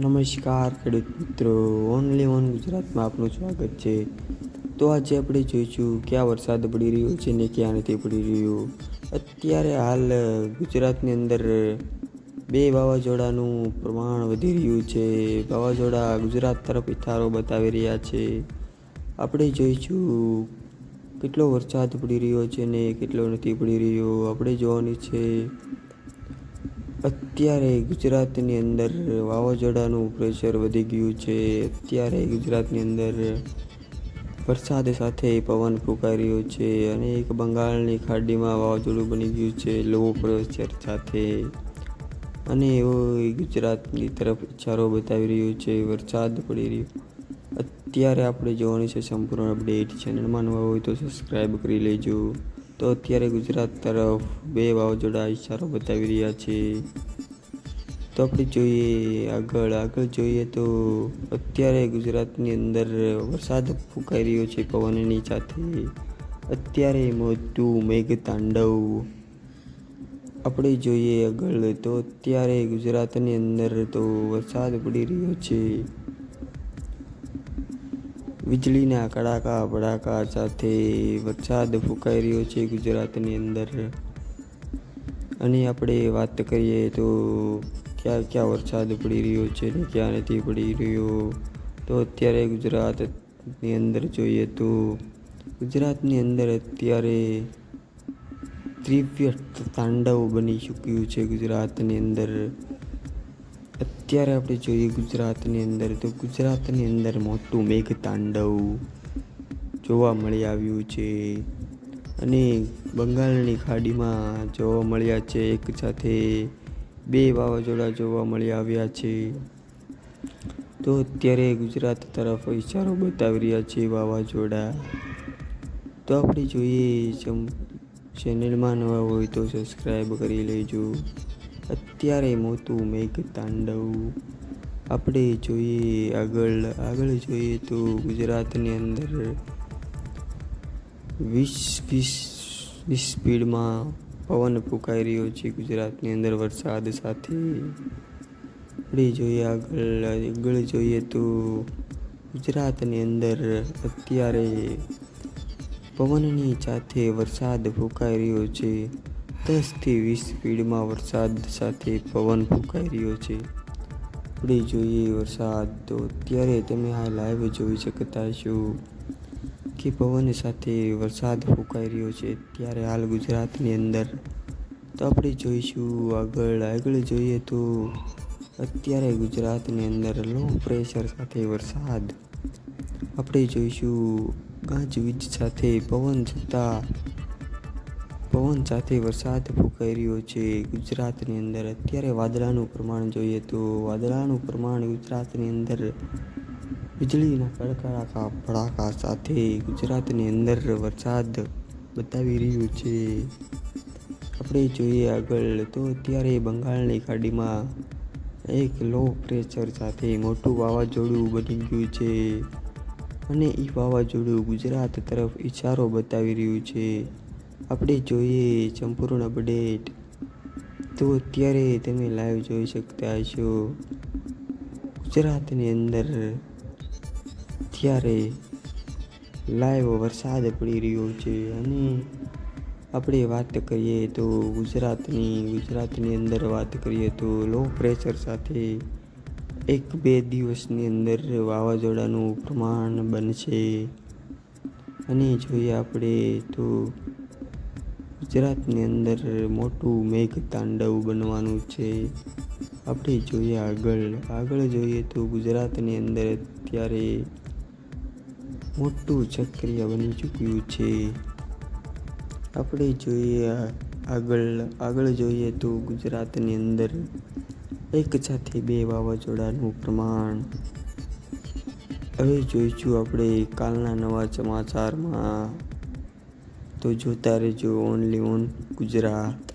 નમસ્કાર, ખેડૂત મિત્રો. ઓનલી ઓન ગુજરાતમાં આપનું સ્વાગત છે. તો આજે આપણે જોઈશું ક્યાં વરસાદ પડી રહ્યો છે ને ક્યાં નથી પડી રહ્યો. અત્યારે હાલ ગુજરાતની અંદર બે વાવાઝોડાનું પ્રમાણ વધી રહ્યું છે. વાવાઝોડા ગુજરાત તરફ ઇથારો બતાવી રહ્યા છે. આપણે જોઈશું કેટલો વરસાદ પડી રહ્યો છે ને કેટલો નથી પડી રહ્યો. આપણે જોવાની છે અત્યારે ગુજરાતની અંદર વાવાઝોડાનું પ્રેશર વધી ગયું છે. અત્યારે ગુજરાતની અંદર વરસાદ સાથે પવન ફૂંકાઈ રહ્યો છે અને એક બંગાળની ખાડીમાં વાવાઝોડું બની ગયું છે લો પ્રેશર સાથે. અને એવો ગુજરાતની તરફ ઇશારો બતાવી રહ્યો છે. વરસાદ પડી રહ્યો. અત્યારે આપણે જોવાની છે સંપૂર્ણ અપડેટ ચેનલમાં નવા હોય તો સબસ્ક્રાઈબ કરી લેજો. તો અત્યારે ગુજરાત તરફ બે વાવાઝોડા ઇશારો બતાવી રહ્યા છે. તો આપણે જોઈએ આગળ આગળ જોઈએ તો અત્યારે ગુજરાતની અંદર વરસાદ ફૂંકાઈ રહ્યો છે પવનની સાથે. અત્યારે મોટું મેઘ તાંડવ આપણે જોઈએ આગળ તો અત્યારે ગુજરાતની અંદર તો વરસાદ પડી રહ્યો છે. વીજળીના કડાકા, ભડાકા, સાથે વરસાદ ફૂંકાઈ રહ્યો છે ગુજરાતની અંદર. અને આપણે વાત કરીએ તો ક્યાં ક્યાં વરસાદ પડી રહ્યો છે ને ક્યાં નથી પડી રહ્યો? તો અત્યારે ગુજરાતની અંદર જોઈએ તો ગુજરાતની અંદર અત્યારે ત્રિવ્ય તાંડવ બની ચૂક્યું છે ગુજરાતની અંદર. અત્યારે આપણે જોઈએ ગુજરાતની અંદર, તો ગુજરાતની અંદર મોટું મેઘ તાંડવ જોવા મળી આવ્યું છે. અને બંગાળની ખાડીમાં જોવા મળ્યા છે, એક સાથે બે વાવાઝોડા જોવા મળી આવ્યા છે. તો અત્યારે ગુજરાત તરફ ઇશારો બતાવી રહ્યા છે વાવાઝોડા. તો આપણે જોઈએ ચેનલમાં નવા હોય તો સબસ્ક્રાઈબ કરી લેજો. અત્યારે મોટું મેઘ તાંડવ. આપણે જોઈએ આગળ આગળ જોઈએ તો ગુજરાતની અંદર વીસ વીસ વીસ સ્પીડમાં પવન ફૂંકાઈ રહ્યો છે ગુજરાતની અંદર વરસાદ સાથે. આપણે જોઈએ આગળ આગળ જોઈએ તો ગુજરાતની અંદર અત્યારે પવનની સાથે વરસાદ ફૂંકાઈ રહ્યો છે. દસથી વીસ સ્પીડમાં વરસાદ સાથે પવન ફૂંકાઈ રહ્યો છે. આપણે જોઈએ વરસાદ, તો અત્યારે તમે આ લાઈવ જોઈ શકતા છો કે પવન સાથે વરસાદ ફૂંકાઈ રહ્યો છે. ત્યારે હાલ ગુજરાતની અંદર તો આપણે જોઈશું આગળ આગળ જોઈએ તો અત્યારે ગુજરાતની અંદર લો પ્રેશર સાથે વરસાદ. આપણે જોઈશું ગાજવીજ સાથે પવન છતાં પવન સાથે વરસાદ ફૂંકાઈ રહ્યો છે. ગુજરાતની અંદર અત્યારે વાદળાનું પ્રમાણ જોઈએ તો વાદળાનું પ્રમાણ ગુજરાતની અંદર વીજળીના કડકડાકા ભડાકા સાથે ગુજરાતની અંદર વરસાદ બતાવી રહ્યું છે. આપણે જોઈએ આગળ તો અત્યારે બંગાળની ખાડીમાં એક લો પ્રેશર સાથે મોટું વાવાઝોડું બની ગયું છે અને એ વાવાઝોડું ગુજરાત તરફ ઇશારો બતાવી રહ્યું છે. આપણે જોઈએ સંપૂર્ણ અપડેટ. તો અત્યારે તમે લાઈવ જોઈ શકતા હશો. ગુજરાતની અંદર અત્યારે લાઈવ વરસાદ પડી રહ્યો છે અને આપણે વાત કરીએ તો ગુજરાતની ગુજરાતની અંદર વાત કરીએ તો લો પ્રેશર સાથે એક બે દિવસની અંદર વાવાઝોડાનું પ્રમાણ બનશે. અને જોઈએ આપણે તો ગુજરાતની અંદર મોટું મેઘ તાંડવ બનવાનું છે. આપણે જોઈએ આગળ. આગળ જોઈએ તો ગુજરાતની અંદર અત્યારે મોટું ચક્રિય બની ચૂક્યું છે. આપણે જોઈએ આગળ. આગળ જોઈએ તો ગુજરાતની અંદર એક સાથે બે વાવાઝોડાનું પ્રમાણ. હવે જોઈશું આપણે કાલના નવા સમાચારમાં. તો જોતા રહેજો ઓનલી ઓન ગુજરાત